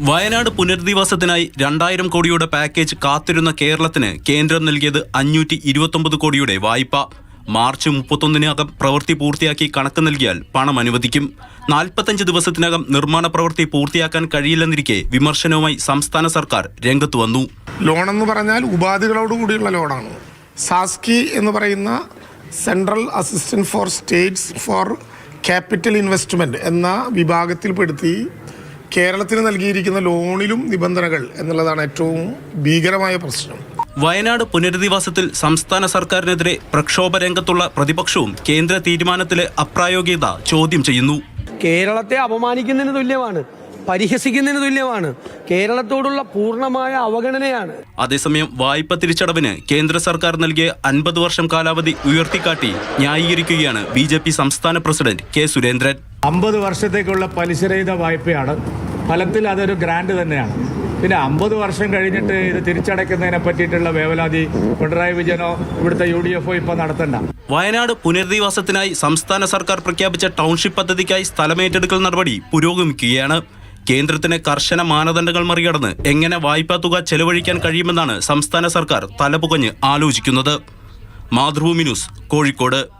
വയനാട് പുനരധിവാസത്തിനായി രണ്ടായിരം കോടിയുടെ പാക്കേജ് കാത്തിരുന്ന കേരളത്തിന് കേന്ദ്രം നൽകിയത് അഞ്ഞൂറ്റി ഇരുപത്തൊമ്പത് കോടിയുടെ വായ്പ. മാർച്ച് മുപ്പത്തൊന്നിനകം പ്രവൃത്തി പൂർത്തിയാക്കി കണക്ക് നൽകിയാൽ പണം അനുവദിക്കും. നാൽപ്പത്തഞ്ച് ദിവസത്തിനകം നിർമ്മാണ പ്രവൃത്തി പൂർത്തിയാക്കാൻ കഴിയില്ലെന്നിരിക്കെ വിമർശനവുമായി സംസ്ഥാന സർക്കാർ രംഗത്ത് വന്നു. ലോൺ എന്ന് പറഞ്ഞാൽ ഉപാധികളോട് കൂടിയുള്ള ലോണാണ്. സാസ്കി എന്ന് പറയുന്ന central assistant for states for capital investment എന്ന വിഭാഗത്തിൽപ്പെടുത്തി കേരളത്തിന് നൽകിയിരിക്കുന്ന ലോണിലും നിബന്ധനകൾ എന്നുള്ളതാണ് ഏറ്റവും ഭീകരമായ പ്രശ്നം. വയനാട് പുനരധിവാസത്തിൽ സംസ്ഥാന സർക്കാരിനെതിരെ പ്രക്ഷോഭ രംഗത്തുള്ള പ്രതിപക്ഷവും കേന്ദ്ര തീരുമാനത്തിലെ അപ്രായോഗികത ചോദ്യം ചെയ്യുന്നു. കേരളത്തെ അപമാനിക്കുന്നതിന് തുല്യമാണ് പരിഹസിക്കുന്നതിന് തുല്യമാണ് കേരളത്തോടുള്ള പൂർണമായ അവഗണനയാണ്. അതേസമയം വായ്പ തിരിച്ചടവിന് കേന്ദ്ര സർക്കാർ നൽകിയ അൻപത് വർഷം കാലാവധി ഉയർത്തിക്കാട്ടി ന്യായീകരിക്കുകയാണ് ബി ജെ പി സംസ്ഥാന പ്രസിഡന്റ് കെ സുരേന്ദ്രൻ. അമ്പത് വർഷത്തേക്കുള്ള പലിശരഹിത വായ്പയാണ് ഫലത്തിൽ അതൊരു ഗ്രാൻഡ് തന്നെയാണ്. പിന്നെ അമ്പത് വർഷം കഴിഞ്ഞിട്ട് ഇത് തിരിച്ചടയ്ക്കുന്നതിനെ പറ്റിയിട്ടുള്ള വേവലാതി പിണറായി വിജയനോ ഇവിടുത്തെ യു ഡി എഫോ ഇപ്പൊ നടത്തണ്ട. വയനാട് പുനരധിവാസത്തിനായി സംസ്ഥാന സർക്കാർ പ്രഖ്യാപിച്ച ടൗൺഷിപ്പ് പദ്ധതിക്കായി സ്ഥലമേറ്റെടുക്കൽ നടപടി പുരോഗമിക്കുകയാണ്. കേന്ദ്രത്തിന് കർശന മാനദണ്ഡങ്ങൾ മറികടന്ന് എങ്ങനെ വായ്പാ തുക ചെലവഴിക്കാൻ കഴിയുമെന്നാണ് സംസ്ഥാന സർക്കാർ തലപുകഞ്ഞ് ആലോചിക്കുന്നത്. മാതൃഭൂമി ന്യൂസ് കോഴിക്കോട്.